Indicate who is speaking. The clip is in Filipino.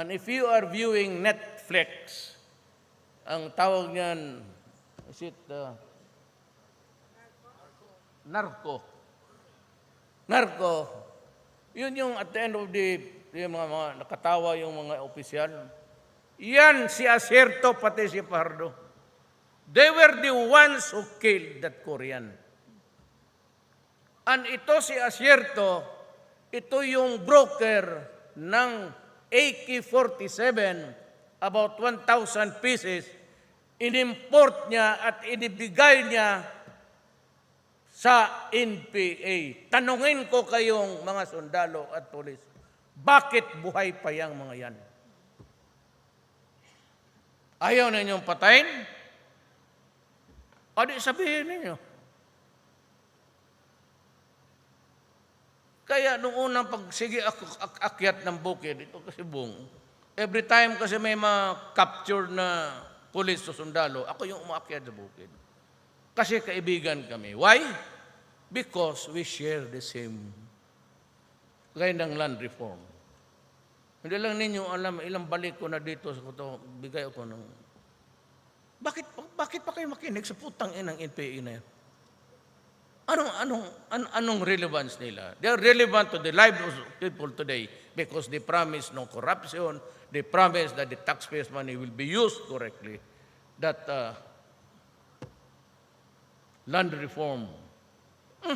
Speaker 1: And if you are viewing Netflix, ang tawag niyan, is it uh, narco? Narco. Yun yung at the end of the, yung mga, mga nakatawa yung mga opisyal. Yan si Aserto pati si Pardo. They were the ones who killed that Korean. And ito si Asierto, ito yung broker ng AK-47, about 1,000 pieces, inimport niya at inibigay niya sa NPA. Tanungin ko kayong mga sundalo at polis, bakit buhay pa yung mga yan? Ayaw ninyong patayin? O di sabihin ninyo. Kaya nung unang pag sige ako ak- akyat ng bukid, ito kasi bung, every time kasi may ma-capture na pulis o sundalo, ako yung umaakyat sa bukid. Kasi kaibigan kami. Why? Because we share the same kind ng land reform. Hindi lang ninyo alam, ilang balik ko na dito sa kuto, bigay ako ng... Bakit, bakit pa kayo makinig sa putang inang NPA na yan? Anong, anong, an- anong relevance nila? They are relevant to the lives of people today because they promise no corruption, they promise that the taxpayers' money will be used correctly, that uh, land reform. Hmm.